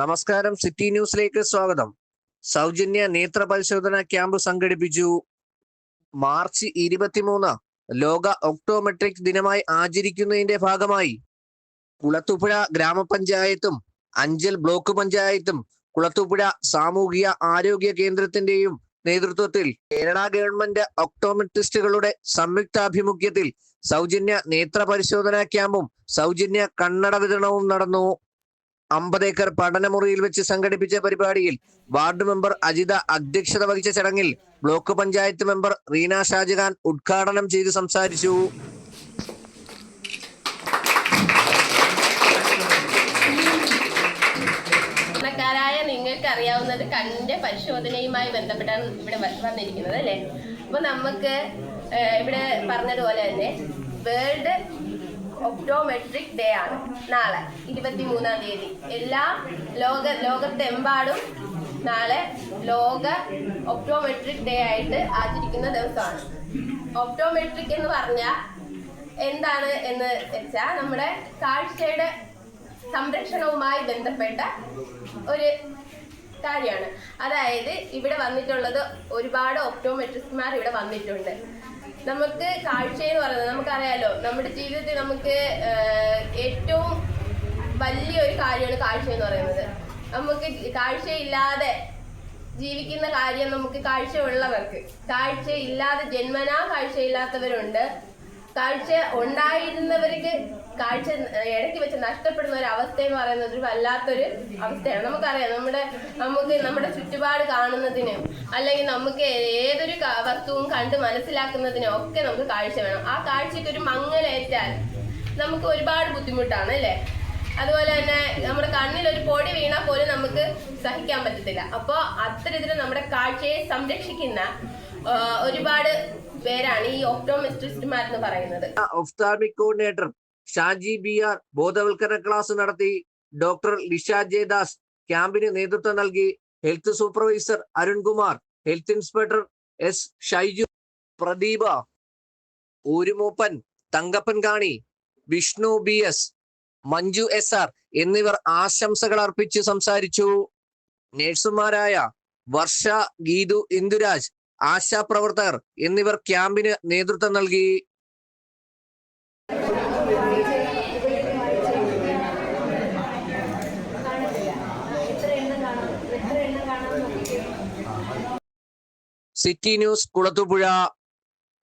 നമസ്കാരം സിറ്റി ന്യൂസിലേക്ക് സ്വാഗതം. സൗജന്യ നേത്ര പരിശോധന ക്യാമ്പ് സംഘടിപ്പിച്ചു മാർച്ച് ഇരുപത്തിമൂന്ന്. ലോക ഒക്ടോമെട്രിക് ദിനമായി ആചരിക്കുന്നതിന്റെ ഭാഗമായി. കുളത്തുപുഴ ഗ്രാമപഞ്ചായത്തും അഞ്ചൽ ബ്ലോക്ക് പഞ്ചായത്തും കുളത്തുപുഴ സാമൂഹിക ആരോഗ്യ കേന്ദ്രത്തിന്റെയും നേതൃത്വത്തിൽ കേരള ഗവൺമെന്റ് ഒക്ടോമെട്രിസ്റ്റുകളുടെ സംയുക്താഭിമുഖ്യത്തിൽ സൗജന്യ നേത്ര പരിശോധനാ ക്യാമ്പും സൗജന്യ കണ്ണട വിതരണവും നടന്നു. അമ്പത് ഏക്കർ പഠനമുറിയിൽ വെച്ച് സംഘടിപ്പിച്ച പരിപാടിയിൽ വാർഡ് മെമ്പർ അജിത അധ്യക്ഷത വഹിച്ച ചടങ്ങിൽ ബ്ലോക്ക് പഞ്ചായത്ത് മെമ്പർ റീന ഷാജഹാൻ ഉദ്ഘാടനം ചെയ്ത് സംസാരിച്ചു. നിങ്ങൾക്ക് അറിയാവുന്നത് കണ്ണിന്റെ പരിശോധനയുമായി ബന്ധപ്പെട്ടാണ് ഇവിടെ വന്നിരിക്കുന്നത് അല്ലേ? അപ്പൊ നമുക്ക് ഇവിടെ പറഞ്ഞതുപോലെ തന്നെ വേൾഡ് ഒപ്റ്റോമെട്രിക് ഡേ ആണ്. നാളെ ഇരുപത്തി മൂന്നാം തീയതി. എല്ലാ ലോക ലോകത്തെമ്പാടും നാളെ ലോക ഒപ്റ്റോമെട്രിക് ഡേ ആയിട്ട് ആചരിക്കുന്ന ദിവസമാണ്. ഒപ്റ്റോമെട്രിക് എന്ന് പറഞ്ഞാൽ എന്താണ് എന്ന് വെച്ചാൽ നമ്മുടെ കാഴ്ചയുടെ സംരക്ഷണവുമായി ബന്ധപ്പെട്ട ഒരു കാര്യമാണ്. അതായത് ഇവിടെ വന്നിട്ടുള്ളത് ഒരുപാട് ഒപ്റ്റോമെട്രിസ്റ്റ്മാർ ഇവിടെ വന്നിട്ടുണ്ട്. നമുക്ക് കാഴ്ച എന്ന് പറയുന്നത് നമ്മുടെ ജീവിതത്തിൽ നമുക്ക് ഏറ്റവും വലിയൊരു കാര്യമാണ് കാഴ്ച എന്ന് പറയുന്നത്. നമുക്ക് കാഴ്ചയില്ലാതെ ജീവിക്കുന്ന കാര്യം നമുക്ക് കാഴ്ചയുള്ളവർക്ക്. കാഴ്ചയില്ലാതെ ജന്മനാ കാഴ്ചയില്ലാത്തവരുണ്ട്. കാഴ്ച ഉണ്ടായിരുന്നവർക്ക് കാഴ്ച ഇടയ്ക്ക് വെച്ച് നഷ്ടപ്പെടുന്ന ഒരു അവസ്ഥ എന്ന് പറയുന്നത് ഒരു വല്ലാത്തൊരു അവസ്ഥയാണ്. നമുക്കറിയാം നമ്മുടെ നമുക്ക് നമ്മുടെ ചുറ്റുപാട് കാണുന്നതിന് അല്ലെങ്കിൽ നമുക്ക് ഏതൊരു വസ്തുവും കണ്ട് മനസ്സിലാക്കുന്നതിനും ഒക്കെ നമുക്ക് കാഴ്ച വേണം. ആ കാഴ്ചയ്ക്ക് ഒരു മങ്ങലേറ്റാൽ നമുക്ക് ഒരുപാട് ബുദ്ധിമുട്ടാണ് അല്ലേ? അതുപോലെ തന്നെ നമ്മുടെ കണ്ണിൽ ഒരു പൊടി വീണാൽ പോലും നമുക്ക് സഹിക്കാൻ പറ്റത്തില്ല. അപ്പോൾ അത്തരത്തിൽ നമ്മുടെ കാഴ്ചയെ സംരക്ഷിക്കുന്ന ഒരുപാട് പേരാണ് ഈ ഒപ്റ്റോമെട്രിസ്റ്റുമാർ എന്ന് പറയുന്നത് ophthalmic coordinator Shaji B R ബോധവൽക്കരണ ക്ലാസ് നടത്തി ഡോക്ടർ ലിഷ ജയദാസ് ക്യാമ്പിന് നേതൃത്വം നൽകി. Health supervisor Arunkumar health inspector S Shaiju Pradeepa ഊരുമൂപ്പൻ Thankappan Kani Vishnu B S Manju S R എന്നിവർ ആശംസകൾ അർപ്പിച്ച് സംസാരിച്ചു. നേഴ്സുമാരായ വർഷ ഗീതു ഇന്ദുരാജ് ആശാപ്രവർത്തകർ എന്നിവർ ക്യാമ്പിന് നേതൃത്വം നൽകി. City news Kulathupuzha